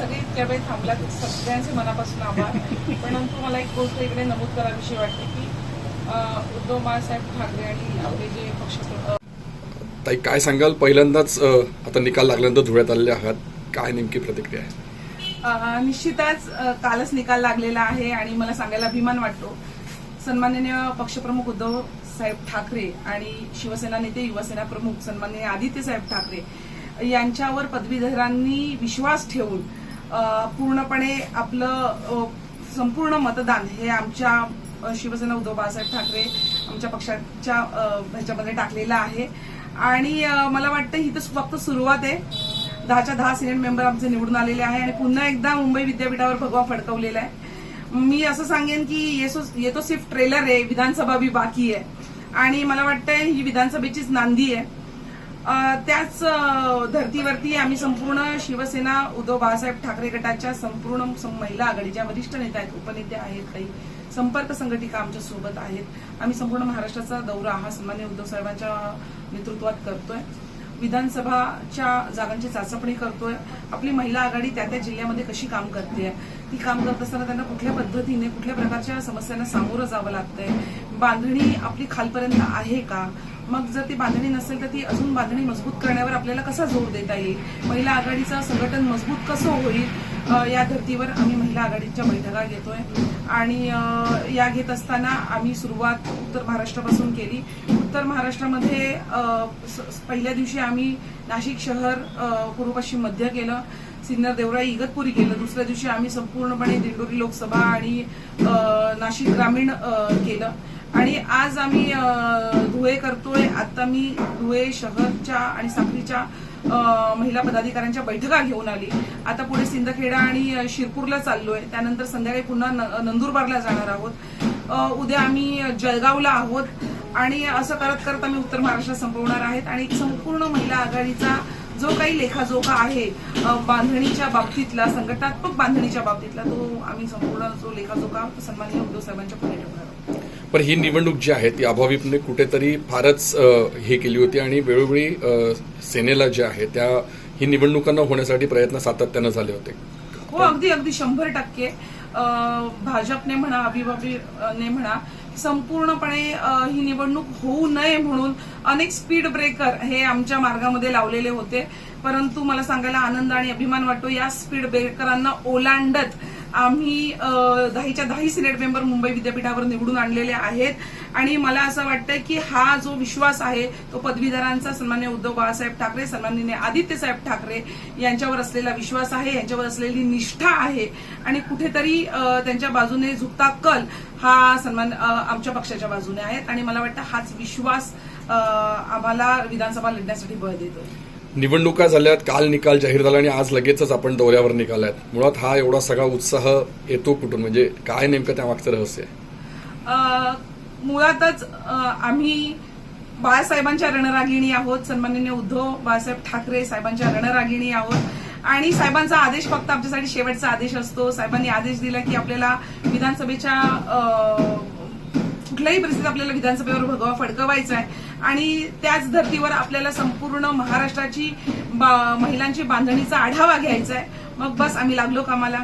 सगळे इतक्या वेळ थांबलात सगळ्यांचे मनापासून आभार. परंतु मला एक गोष्ट इकडे नमूद करावीशी वाटते की उद्धव बाळासाहेब ठाकरे आणि आपले जे पक्ष ताई काय सांगाल? पहिल्यांदाच आता निकाल लागल्यानंतर धुळ्यात आलेले आहात. काय नेमकी प्रतिक्रिया आहे? निश्चितच कालच निकाल लागलेला आहे आणि मला सांगायला अभिमान वाटतो. सन्माननीय पक्षप्रमुख उद्धव साहेब ठाकरे आणि शिवसेना नेते युवसेना प्रमुख सन्माननीय आदित्य साहेब ठाकरे यांच्यावर पदवीधरांनी विश्वास ठेवून पूर्णपणे आपलं संपूर्ण मतदान हे आमच्या शिवसेना उद्धव बाळासाहेब ठाकरे आमच्या पक्षाच्या ह्याच्यामध्ये टाकलेलं आहे. आणि मला वाटतं ही तर फक्त सुरुवात आहे. दहाच्या दहा सिनेट मेंबर आमचे निवडून आलेले आहे आणि पुन्हा एकदा मुंबई विद्यापीठावर भगवा फडकवलेला आहे. मी असं सांगेन की येसो ये तो सिर्फ ट्रेलर आहे विधानसभा बी बाकी आहे. आणि मला वाटतं ही विधानसभेचीच नांदी आहे. त्याच धर्तीवरती आम्ही संपूर्ण शिवसेना उद्धव बाळासाहेब ठाकरे गटाच्या संपूर्ण सं- महिला आघाडीच्या वरिष्ठ नेत्या आहेत उपनेत्या आहेत काही संपर्क संघटिका आमच्यासोबत आहेत. आम्ही संपूर्ण महाराष्ट्राचा दौरा हा सन्मान्य उद्धव साहेबांच्या नेतृत्वात करतोय. विधानसभाच्या जागांची चाचपणी करतोय. आपली महिला आघाडी त्या त्या जिल्ह्यामध्ये कशी काम करते? ती काम करत असताना त्यांना कुठल्या पद्धतीने कुठल्या प्रकारच्या समस्यांना सामोरं जावं लागतंय? बांधणी आपली खालपर्यंत आहे का? मग जर ती बांधणी नसेल तर ती अजून बांधणी मजबूत करण्यावर आपल्याला कसा जोर देता येईल? महिला आघाडीचं संघटन मजबूत कसं होईल? या धर्तीवर आम्ही महिला आघाडीच्या बैठका घेतोय. आणि या घेत असताना आम्ही सुरुवात उत्तर महाराष्ट्रापासून केली. उत्तर महाराष्ट्रामध्ये पहिल्या दिवशी आम्ही नाशिक शहर पूर्व पश्चिम मध्य केलं. सिन्नर देवराई इगतपुरी केलं. दुसऱ्या दिवशी आम्ही संपूर्णपणे दिंडोरी लोकसभा आणि नाशिक ग्रामीण केलं. आणि आज आम्ही धुळे करतोय. आता मी धुळे शहरच्या आणि साखरीच्या महिला पदाधिकाऱ्यांच्या बैठका घेऊन आली. आता पुढे सिंदखेडा आणि शिरपूरला चाललोय. त्यानंतर संध्याकाळी पुन्हा न- नंदुरबारला जाणार आहोत. उद्या आम्ही जळगावला आहोत. आणि असं करत करत आम्ही उत्तर महाराष्ट्रात संपवणार आहेत. आणि संपूर्ण महिला आघाडीचा जो काही लेखाजोखा आहे बांधणीच्या बाबतीतला संघटनात्मक बांधणीच्या बाबतीतला तो आम्ही संपूर्ण जो लेखाजोखा सन्माननीय उद्धव साहेबांच्या पुढे ठेवणार आहोत. पण ही निवडणूक जी आहे ती अभाविपने म्हणजे कुठेतरी फारच हे केली होती आणि वेळोवेळी सेनेला जे आहे त्या ही निवडणुकांना होण्यासाठी प्रयत्न सातत्यानं झाले होते. हो अगदी अगदी शंभर टक्के. भाजपने म्हणा अभिभावीने म्हणा संपूर्णपणे ही निवडणूक होऊ नये म्हणून अनेक स्पीड ब्रेकर हे आमच्या मार्गामध्ये लावलेले होते. परंतु मला सांगायला आनंद आणि अभिमान वाटतो या स्पीड ब्रेकरांना ओलांडत आम्ही दहाच्या दहाही सिनेट मेंबर मुंबई विद्यापीठावर निवडून आणलेले आहेत. आणि मला असं वाटतं की हा जो विश्वास आहे तो पदवीधरांचा सन्मान्य उद्धव बाळासाहेब ठाकरे सन्माननीय आदित्य साहेब ठाकरे यांच्यावर असलेला विश्वास आहे यांच्यावर असलेली निष्ठा आहे. आणि कुठेतरी त्यांच्या बाजूने झुकता कल हा सन्मान आमच्या पक्षाच्या बाजूने आहेत. आणि मला वाटतं हाच विश्वास आम्हाला विधानसभा लढण्यासाठी बळ देतो निवडणुका झाल्यात काल निकाल जाहीर झाला आणि आज लगेचच आपण दौऱ्यावर निघालात मुळात हा एवढा सगळा उत्साह येतो कुठून? म्हणजे काय नेमकं त्यामागचं रहस्य? आहे मुळातच आम्ही बाळासाहेबांच्या रणरागिणी आहोत सन्माननीय उद्धव बाळासाहेब ठाकरे साहेबांच्या रणरागिणी आहोत. आणि साहेबांचा आदेश फक्त आमच्यासाठी शेवटचा आदेश असतो. साहेबांनी आदेश दिला की आपल्याला विधानसभेच्या कुठल्याही परिस्थितीत आपल्याला विधानसभेवर भगवा फडकवायचा आहे. आणि त्याच धर्तीवर आपल्याला संपूर्ण महाराष्ट्राची बा- महिलांची बांधणीचा आढावा घ्यायचा आहे मग बस आम्ही लागलो कामाला.